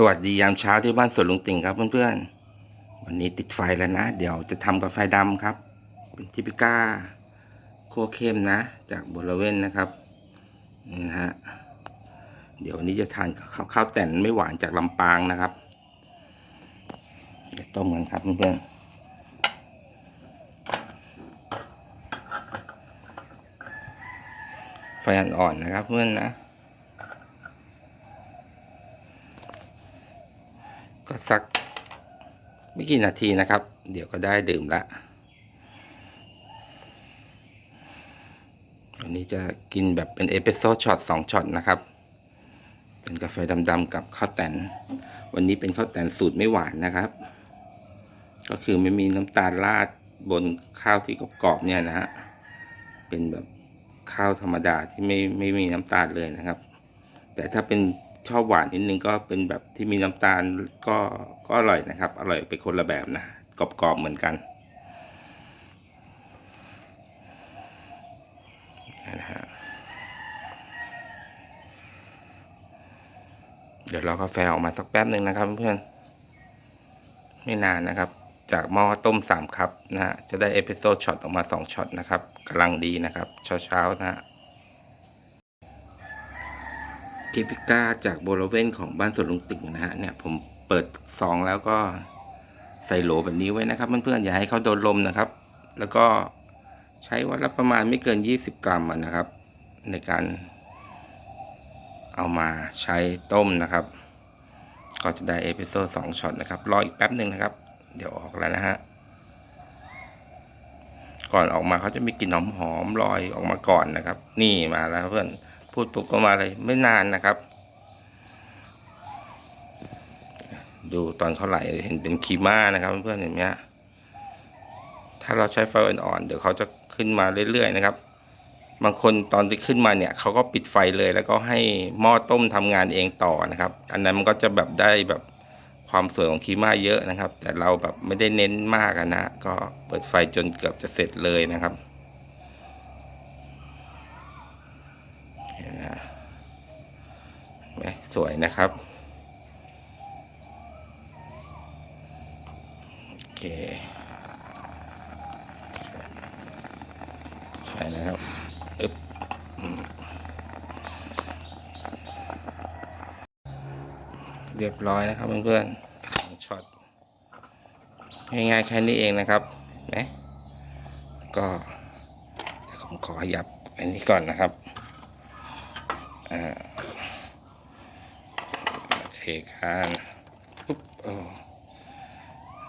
สวัสดียามเช้าที่บ้านสวนลุงติ่งครับเพื่อนๆ วันนี้ติดไฟแล้วนะ เดี๋ยวจะทำกาแฟดำครับเป็นทิปิก้าโคเข้มนะ จากบริเวณนะครับนี่นะฮะเดี๋ยววันนี้จะทานข้าวข้าวแต่นไม่หวานจากลำปางนะครับเดี๋ยวต้มกันครับเพื่อนๆไฟอ่อนๆนะครับเพื่อนนะ ก็สักไม่กี่นาทีนะครับ เดี๋ยวก็ได้ดื่มละวันนี้จะกินแบบเป็นเอสเปรสโซ่ช็อตสองช็อตนะครับ เป็นกาแฟดำๆกับข้าวแตน วันนี้เป็นข้าวแตนสูตรไม่หวานนะครับ ก็คือไม่มีน้ำตาลราดบนข้าวที่กรอบๆเนี่ยนะฮะ เป็นแบบข้าวธรรมดาที่ไม่ไม่มีน้ำตาลเลยนะครับ แต่ถ้าเป็น ชอบหวานนิดนึงก็เป็นแบบที่มีน้ำตาลก็ก็อร่อยนะครับ อร่อยไปคนละแบบนะกรอบๆเหมือนกันนะฮะเดี๋ยวรอกาแฟออกมาสักแป๊บหนึ่งนะครับเพื่อนไม่นานนะครับ จากหม้อต้มสามคัพนะฮะจะได้เอพิโซดช็อตออกมาสองช็อตนะครับกำลังดีนะครับเช้าๆนะฮะ ทิปิก้าจากบริเวณของบ้านสวนลุงติ่งนะฮะเนี่ยผมเปิดซองแล้วก็ใส่โหลแบบนี้ไว้นะครับ เพื่อนๆอย่าให้เขาโดนลมนะครับ แล้วก็ใช้วันละประมาณไม่เกิน 20 กรัมนะครับ ในการเอามาใช้ต้มนะครับ ก็จะได้เอพิโซดสองช็อตนะครับรออีกแป๊บหนึ่งนะครับ เดี๋ยวออกแล้วนะฮะก่อนออกมาเขาจะมีกลิ่นหอมๆลอยออกมาก่อนนะครับ นี่มาแล้วเพื่อน พูดปุ๊บก็มาเลยไม่นานนะครับ ดูตอนเขาไหลเห็นเป็นคีม่านะครับ เพื่อนๆเห็นไหมฮะถ้าเราใช้ไฟอ่อนๆเดี๋ยวเขาจะขึ้นมาเรื่อยๆนะครับ บางคนตอนที่ขึ้นมาเนี่ยเขาก็ปิดไฟเลยแล้วก็ให้หม้อต้มทำงานเองต่อนะครับ อันนั้นมันก็จะแบบได้แบบความสวยของคีม่าเยอะนะครับ แต่เราแบบไม่ได้เน้นมากนะ ก็เปิดไฟจนเกือบจะเสร็จเลยนะครับ เห็น ไหมฮะเห็นไหมสวยนะครับโอเคใช่แล้วครับอึ๊บเรียบร้อยนะครับเพื่อนๆช็อตง่ายๆแค่นี้เองนะครับนไหมก็ผมขอขยับอันนี้ก่อนนะครับ เทกันปุ๊บโอ้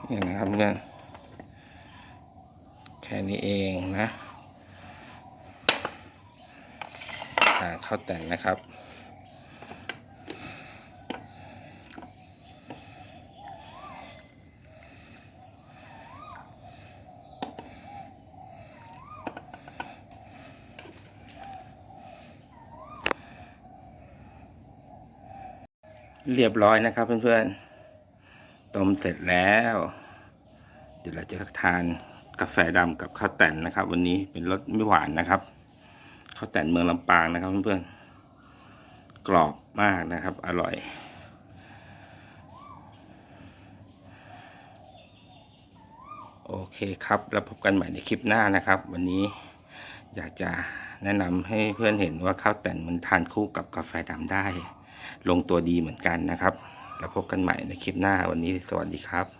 นี่นะครับเพื่อนแค่นี้เองนะอ่าเข้าแต่งนะครับ เรียบร้อยนะครับเพื่อนๆ ต้มเสร็จแล้ว เดี๋ยวเราจะทานกาแฟดำกับข้าวแต่นนะครับ วันนี้เป็นรสไม่หวานนะครับ ข้าวแต่นเมืองลำปางนะครับเพื่อนๆ กรอบมากนะครับ อร่อย โอเคครับแล้วพบกันใหม่ในคลิปหน้านะครับ วันนี้อยากจะแนะนำให้เพื่อนเห็นว่าข้าวแต่นมันทานคู่กับกาแฟดำได้ ลงตัวดีเหมือนกันนะครับ แล้วพบกันใหม่ในคลิปหน้าวันนี้สวัสดีครับ